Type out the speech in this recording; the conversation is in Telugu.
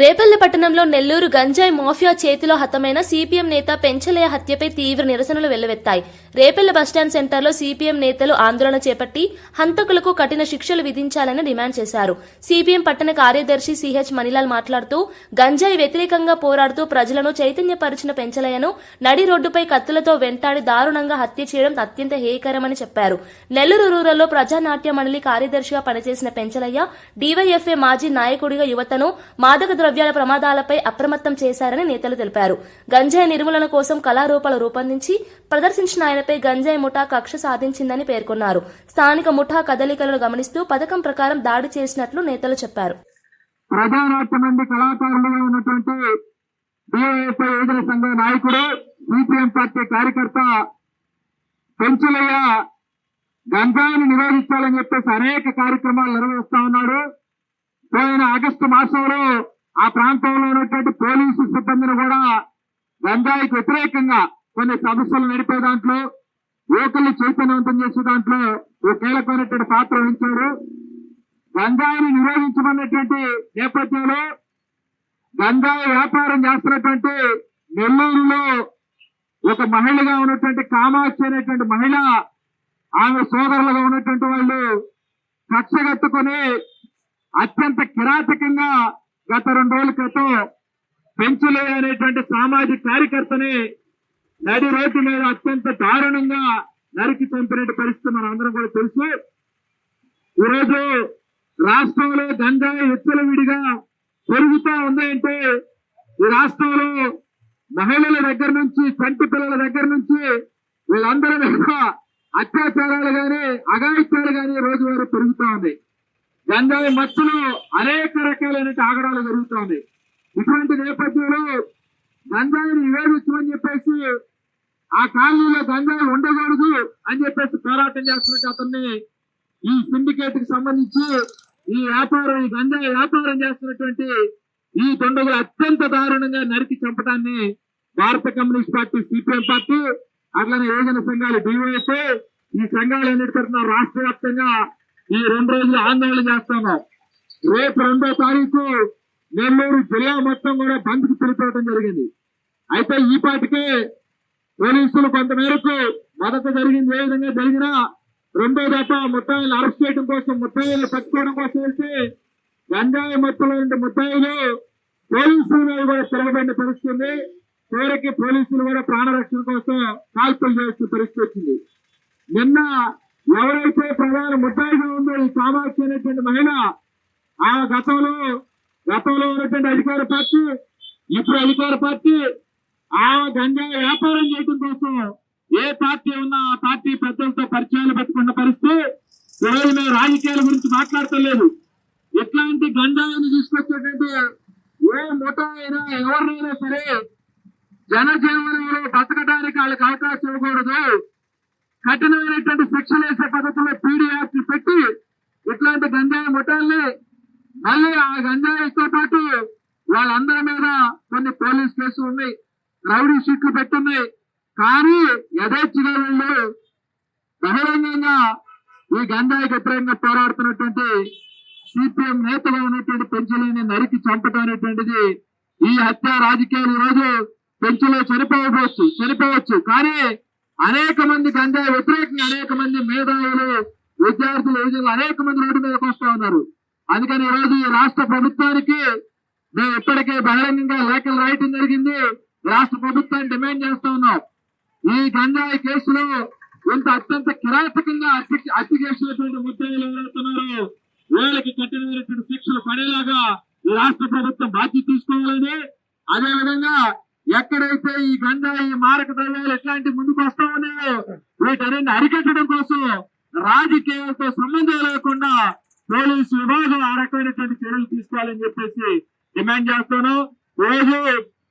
రేపల్లె పట్టణంలో నెల్లూరు గంజాయి మాఫియా చేతిలో హతమైన సిపిఎం నేత పెంచలయ్య హత్యపై తీవ్ర నిరసనలు వెల్లువెత్తాయి. రేపెల్ల బస్టాండ్ సెంటర్లో సిపిఎం నేతలు ఆందోళన చేపట్టి హంతకులకు కఠిన శిక్షలు విధించాలని డిమాండ్ చేశారు. సిపిఎం పట్టణ కార్యదర్శి సిహెచ్ మణిలాల్ మాట్లాడుతూ గంజాయి వ్యతిరేకంగా పోరాడుతూ ప్రజలను చైతన్యపరిచిన పెంచలయ్యను నడి రోడ్డుపై కత్తులతో వెంటాడి దారుణంగా హత్య చేయడం అత్యంత హేయకరమని చెప్పారు. నెల్లూరు రూరల్లో ప్రజానాట్య మండలి కార్యదర్శిగా పనిచేసిన పెంచలయ్య డీవైఎఫ్ఏ మాజీ నాయకుడిగా యువతను మాదక ద్రవ్యాల ప్రమాదాలపై అప్రమత్తం చేశారని నేతలు తెలిపారు. గంజాయి నిర్మూలన కోసం కళారూపాలు రూపొందించి ప్రదర్శించిన ఆయనపై గంజాయి ముఠా కక్ష సాధించిందని పేర్కొన్నారు. స్థానిక ముఠా కదలికలను గమనిస్తూ పథకం ప్రకారం దాడి చేసినట్లు నేతలు చెప్పారు. ప్రధానాట్య మంది కళాకారులుగా ఉన్నటువంటి డివైఎఫ్ఐ యువజన సంఘ నాయకుడు సిపిఎం పార్టీ కార్యకర్త పెంచులయ్య గంజాయిని నిరోధించాలని చెప్పేసి అనేక కార్యక్రమాలు నిర్వహిస్తా ఉన్నాడు పోయిన ఆగస్టు మాసంలో ఆ ప్రాంతంలో ఉన్నటువంటి పోలీసు సిబ్బందిని కూడా గంజాయికి వ్యతిరేకంగా కొన్ని సమస్యలు నడిపే దాంట్లో యువకుల్ని చైతన్యవంతం చేసే దాంట్లో ఒక కీలకమైనటువంటి పాత్ర వహించాడు గంజాయిని నిరోధించమన్నటువంటి నేపథ్యంలో గంజాయి వ్యాపారం చేస్తున్నటువంటి నెల్లూరులో ఒక మహిళగా ఉన్నటువంటి కామాక్షి అనేటువంటి మహిళ ఆమె సోదరులుగా ఉన్నటువంటి వాళ్ళు కక్షగట్టుకుని అత్యంత కిరాతకంగా గత రెండు రోజుల క్రితం పెంచులే అనేటువంటి సామాజిక కార్యకర్తని నడి రోడ్డు మీద అత్యంత దారుణంగా నరికి చంపినట్టు పరిస్థితి మన అందరం కూడా తెలుసు. ఈరోజు రాష్ట్రంలో గంజాయి విడిగా పెరుగుతా ఉందంటే అంటే ఈ రాష్ట్రంలో మహిళల దగ్గర నుంచి చంటి పిల్లల దగ్గర నుంచి వీళ్ళందరి మీద అత్యాచారాలు కానీ అఘాయిత్యాలు కానీ రోజువారీ పెరుగుతూ ఉంది. గంజాయి మత్తులో అనేక రకాలైన ఆగడాలు జరుగుతూ ఉంది. ఇటువంటి నేపథ్యంలో గంజాయిని నివేదించమని చెప్పేసి ఆ కాలనీలో గంజాయి ఉండకూడదు అని చెప్పేసి పోరాటం చేస్తున్నట్టు అతన్ని ఈ సిండికేట్కి సంబంధించి ఈ వ్యాపారం ఈ గంజాయి వ్యాపారం చేస్తున్నటువంటి ఈ దుండగులు అత్యంత దారుణంగా నరికి చంపడాన్ని భారత కమ్యూనిస్ట్ పార్టీ సిపిఎం పార్టీ అట్లనే యువజన సంఘాలు డివైఎఫ్ఐ ఈ సంఘాలు అన్నిటి తరఫున రాష్ట్ర వ్యాప్తంగా ఈ రెండు రోజులు ఆందోళన చేస్తాము రేపు రెండో తారీఖు నెల్లూరు జిల్లా మొత్తం కూడా బంద్కు పిలిపేయడం జరిగింది. అయితే ఈ పాటికే పోలీసులు కొంతమేరకు మొదట జరిగింది. ఏ విధంగా జరిగినా రెండో దఫ ముత్తాయిలు అరెస్ట్ చేయడం కోసం ముత్తాయిలు పట్టుకోవడం కోసం వెళ్తే గంజాయి మొత్తంలో ఉండే ముత్తాయిలు పోలీసుల మీద కూడా తిరగబడిన పరిస్థితి ఉంది. చివరికి పోలీసులు కూడా ప్రాణరక్షణ కోసం కాల్పులు చేస్తున్న పరిస్థితి వచ్చింది. నిన్న ఎవరైతే ప్రధాన ముద్దాయిగా ఉందో ఈ కామాక్షి అనేటువంటి మహిళ ఆ గతంలో గతంలో ఉన్నటువంటి అధికార పార్టీ ఇప్పుడు అధికార పార్టీ ఆ గంజా వ్యాపారం చేయడం కోసం ఏ పార్టీ ఉన్నా ఆ పార్టీ పెద్దలతో పరిచయాలు పెట్టుకున్న పరిస్థితి ఈరోజు మేము రాజకీయాల గురించి మాట్లాడతలేదు. ఎట్లాంటి గంజాయిని తీసుకొచ్చేటంటే ఏ ముఠ అయినా ఎవరినైనా సరే జనజీవనంలో బతకడానికి వాళ్ళకి అవకాశం ఇవ్వకూడదు. కఠినమైనటువంటి శిక్షణ వేసే పద్ధతిలో పీడీ యాక్ట్ పెట్టి ఇట్లాంటి గంజాయి ముఠాల్ని మళ్ళీ ఆ గంజాయితో పాటు వాళ్ళందరి మీద కొన్ని పోలీస్ కేసులు ఉన్నాయి రౌడీ షీట్లు పెట్టున్నాయి. కానీ యథేచ్ఛగా వీళ్ళు బహిరంగంగా ఈ గంజాయికి వ్యతిరేకంగా పోరాడుతున్నటువంటి సిపిఎం నేతగా ఉన్నటువంటి పెంచులని నరికి చంపటం అనేటువంటిది ఈ హత్య రాజకీయాలు ఈరోజు రోజు పెంచులో చనిపోవచ్చు చనిపోవచ్చు. కానీ అనేక మంది గంజాయి వ్యతిరేకంగా అనేక మంది మేధావులు విద్యార్థులు యువజనులు అనేక మంది రోడ్డు మీదకి వస్తూ ఉన్నారు. అందుకని ఈరోజు ఈ రాష్ట్ర ప్రభుత్వానికి మేము ఇప్పటికే బహిరంగంగా లేఖలు రాయటం జరిగింది. రాష్ట్ర ప్రభుత్వాన్ని డిమాండ్ చేస్తా ఉన్నాం. ఈ గంజాయి కేసులో ఇంత అత్యంత కిరాతకంగా అతి అతి చేసినటువంటి ముద్దాయిలు ఎవరైతున్నారో వీళ్ళకి కఠినమైనటువంటి శిక్షలు పడేలాగా ఈ రాష్ట్ర ప్రభుత్వం బాధ్యత తీసుకోవాలని అదే విధంగా ఎక్కడైతే ఈ గంజాయి మారక ద్రవ్యాలు ఎట్లాంటి ముందుకు వస్తా ఉన్నాయో వీటన్నింటిని అరికట్టడం కోసం రాజకీయాలతో సంబంధం లేకుండా పోలీసు విభాగం ఆ రకమైనటువంటి చర్యలు తీసుకోవాలని చెప్పేసి డిమాండ్ చేస్తాను. రోజు